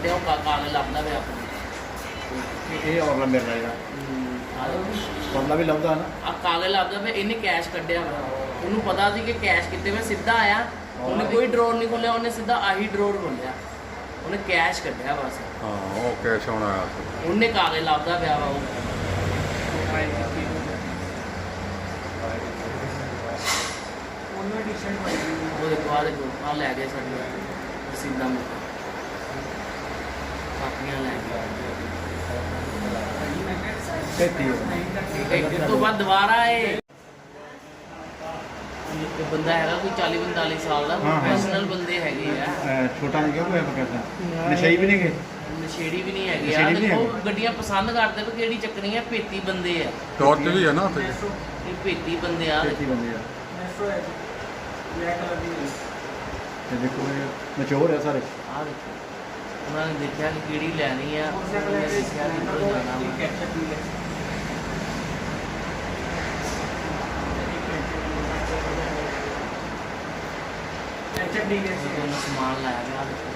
ਕੱਢਿਆ ਉਹ ਕਾ- ਕਾਗਜ਼ ਲੱਭਦਾ ਪਿਆ ਆਪਣਾ। ਇਹ ਔਰਲਾ ਮੇਰਾ ਜਿਹੜਾ ਔਰਲਾ ਵੀ ਲੱਭਦਾ ਨਾ। ਆ ਕਾਗਜ਼ ਲੱਭਦਾ ਪਿਆ ਇਹਨੇ ਕੈਸ਼ ਕੱਢਿਆ ਵਾ। ਉਹਨੂੰ ਪਤਾ ਸੀ ਕਿ ਕੈਸ਼ ਕਿੱਥੇ ਮੈਂ ਸਿੱਧਾ ਆਇਆ। ਉਹਨੇ ਕੋਈ ਡਰੋਰ ਨਹੀਂ ਖੋਲਿਆ ਉਹਨੇ ਸਿੱਧਾ ਆਹੀ ਡਰੋਰ ਖੋਲਿਆ ਉਹਨੇ ਕੈਸ਼ ਕੱਢਿਆ ਬਸ। ਹਾਂ ਉਹ ਕੈਸ਼ ਆਉਣਾ ਆਇਆ ਸੀ। ਉਹਨੇ ਕਾਗਜ਼ ਲੱਭਦਾ ਪਿਆ ਵਾ ਉਹ। ਉਹਦੇ ਬਾਅਦ ਆ ਲੈ ਗਏ ਸਾਡੀਆਂ ਰਸੀਦਾਂ ਮੇ ਇੱਕ ਤੋਂ ਬਾਅਦ ਦੁਬਾਰਾ ਇਹ ਇੱਕ ਬੰਦਾ ਹੈਗਾ ਕੋਈ 40 45 ਸਾਲ ਦਾ ਹਾਂ, ਹਾਂ। ਪ੍ਰੋਫੈਸ਼ਨਲ ਬੰਦੇ ਹੈਗੇ ਆ। ਛੋਟਾ ਨਹੀਂ ਕਿਉਂ ਹੋਇਆ ਪਕੜਦਾ ਨਸ਼ਈ ਵੀ ਨਹੀਂ ਗਏ ਨਸ਼ੇੜੀ ਵੀ ਨਹੀਂ ਹੈਗੇ। ਆ ਨਸ਼ੇੜੀ ਵੀ ਨਹੀਂ ਦੇਖੋ ਹੈਗੇ। ਗੱਡੀਆਂ ਪਸੰਦ ਕਰਦੇ ਵੀ ਕਿਹੜੀ ਚੱਕਣੀ ਆ ਪੇਤੀ ਬੰਦੇ ਆ। ਟਾਰਚ ਵੀ ਹੈ ਨਾ ਉੱਥੇ? ਇਹ ਪੇਤੀ ਬੰਦੇ ਆ। ਤੇਤੀ ਬੰਦੇ ਆ। ਤੇ ਦੇਖੋ ਇਹ ਮਚੋਰ ਆ ਸਾਰੇ। ਆ ਦੇਖੋ। ਉਹਨਾਂ ਨੇ ਦੇਖਿਆ ਕਿ ਕਿਹੜੀ ਲੈਣੀ ਆ ਉਹਨਾਂ ਨੇ ਦੇਖਿਆ ਕਿ ਕਿੱਧਰੋਂ ਜਾਣਾ ਵਾ। ਉਹਨਾਂ ਨੇ ਸਮਾਨ ਲਾਇਆ ਗਿਆ ਦੇਖੋ।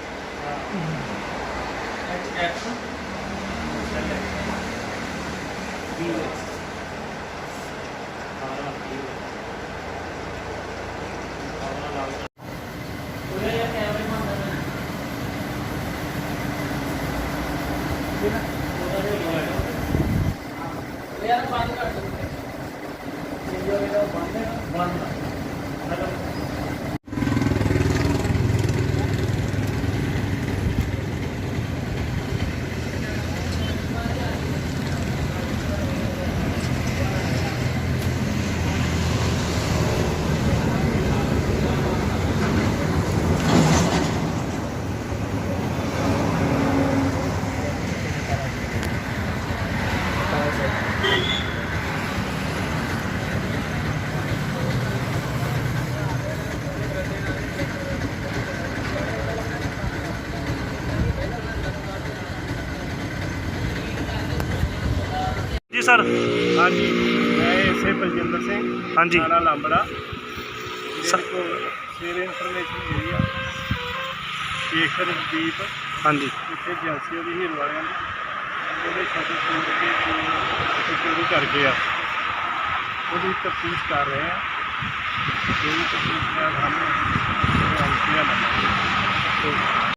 ਯਾਰ ਬੰਦ ਕਰ ਦੋ ਜੀ ਸਰ? ਹਾਂਜੀ ਮੈਂ ਇਸੇ ਬਲਜਿੰਦਰ ਸਿੰਘ ਹਾਂਜੀ। ਥਾਣਾ ਲਾਂਬੜਾ। ਸਰ- ਸਵੇਰੇ ਇਨਫੋਰਮੇਸ਼ਨ ਮਿਲੀ ਆ ਸ਼ੇਖਰ ਦੀਪ ਹਾਂਜੀ। ਇੱਥੇ ਏਜੰਸੀ ਉਹਦੀ ਹੀਰੋ ਵਾਲਿਆਂ ਦੀ ਉਹਦੇ ਸਾਡੇ ਕੋਲ ਕੇ ਤੇ ਚੋਰੀ ਕਰ ਗਏ ਆ। ਉਹਦੀ ਤਫਤੀਸ਼ ਕਰ ਰਹੇ ਆ। ਜਿਹੜੀ ਤਫਤੀਸ਼ ਦਾ ਸਾਨੂੰ ਏਜੰਸੀ ਆ